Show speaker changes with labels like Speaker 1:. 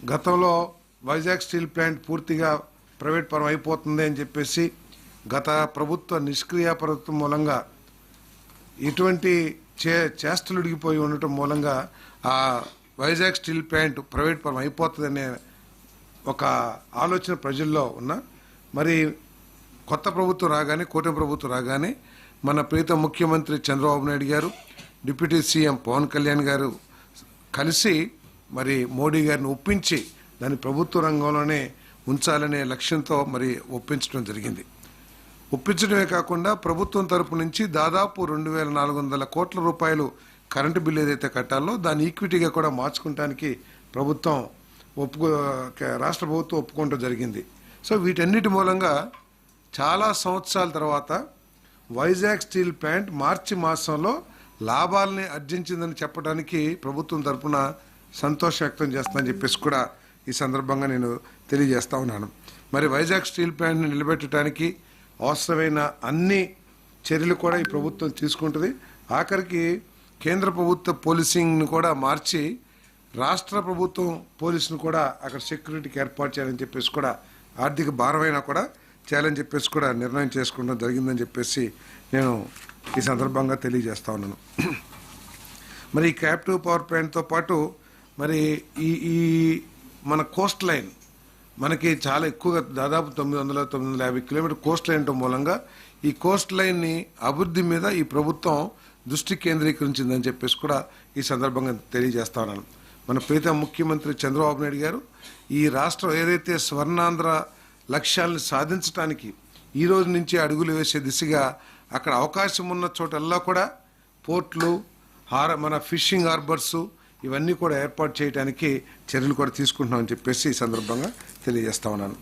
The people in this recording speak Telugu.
Speaker 1: గతంలో వైజాగ్ స్టీల్ ప్లాంట్ పూర్తిగా ప్రైవేట్ పరం అయిపోతుంది అని చెప్పేసి గత ప్రభుత్వ నిష్క్రియ ప్రభుత్వం మూలంగా ఇటువంటి చే చేష్టలు ఉడిగిపోయి ఉండటం మూలంగా ఆ వైజాగ్ స్టీల్ ప్లాంట్ ప్రైవేట్ పరం అయిపోతుందనే ఒక ఆలోచన ప్రజల్లో ఉన్న మరి కొత్త ప్రభుత్వం రాగానే కూటమి ప్రభుత్వం రాగానే మన ప్రీత ముఖ్యమంత్రి చంద్రబాబు నాయుడు గారు డిప్యూటీ సీఎం పవన్ కళ్యాణ్ గారు కలిసి మరి మోడీ గారిని ఒప్పించి దాన్ని ప్రభుత్వ రంగంలోనే ఉంచాలనే లక్ష్యంతో మరి ఒప్పించడం జరిగింది. ఒప్పించడమే కాకుండా ప్రభుత్వం తరపు నుంచి దాదాపు రెండు వేల నాలుగు వందల కోట్ల రూపాయలు కరెంటు బిల్లు ఏదైతే కట్టాలో దాన్ని ఈక్విటీగా కూడా మార్చుకుంటానికి ప్రభుత్వం ఒప్పుకో రాష్ట్ర ప్రభుత్వం ఒప్పుకోవటం జరిగింది. సో వీటన్నిటి మూలంగా చాలా సంవత్సరాల తర్వాత వైజాగ్ స్టీల్ ప్లాంట్ మార్చి మాసంలో లాభాలని ఆర్జించిందని చెప్పడానికి ప్రభుత్వం తరపున సంతోష వ్యక్తం చేస్తానని చెప్పేసి కూడా ఈ సందర్భంగా నేను తెలియజేస్తా ఉన్నాను. మరి వైజాగ్ స్టీల్ ప్లాంట్ని నిలబెట్టడానికి అవసరమైన అన్ని చర్యలు కూడా ఈ ప్రభుత్వం తీసుకుంటుంది. ఆఖరికి కేంద్ర ప్రభుత్వ పోలీసింగ్ను కూడా మార్చి రాష్ట్ర ప్రభుత్వం పోలీసును కూడా అక్కడ సెక్యూరిటీకి ఏర్పాటు చేయాలని చెప్పేసి కూడా ఆర్థిక భారమైనా కూడా చేయాలని చెప్పేసి కూడా నిర్ణయం చేసుకోవడం జరిగిందని చెప్పేసి నేను ఈ సందర్భంగా తెలియజేస్తా ఉన్నాను. మరి ఈ క్యాప్టివ్ పవర్ ప్లాంట్తో పాటు మరి ఈ ఈ మన కోస్ట్ లైన్ మనకి చాలా ఎక్కువగా దాదాపు తొమ్మిది వందల తొమ్మిది వందల యాభై కిలోమీటర్ కోస్ట్ లైన్ మూలంగా ఈ కోస్ట్ లైన్ని అభివృద్ధి మీద ఈ ప్రభుత్వం దృష్టి కేంద్రీకరించిందని చెప్పేసి కూడా ఈ సందర్భంగా తెలియజేస్తా ఉన్నాను. మన ప్రీత ముఖ్యమంత్రి చంద్రబాబు నాయుడు గారు ఈ రాష్ట్రం ఏదైతే స్వర్ణాంధ్ర లక్ష్యాలను సాధించడానికి ఈ రోజు నుంచి అడుగులు వేసే దిశగా అక్కడ అవకాశం ఉన్న చోటల్లా కూడా పోర్ట్లు హార మన ఫిషింగ్ హార్బర్సు ఇవన్నీ కూడా ఏర్పాటు చేయడానికి చర్యలు కూడా తీసుకుంటున్నామని చెప్పేసి ఈ సందర్భంగా తెలియజేస్తా ఉన్నాను.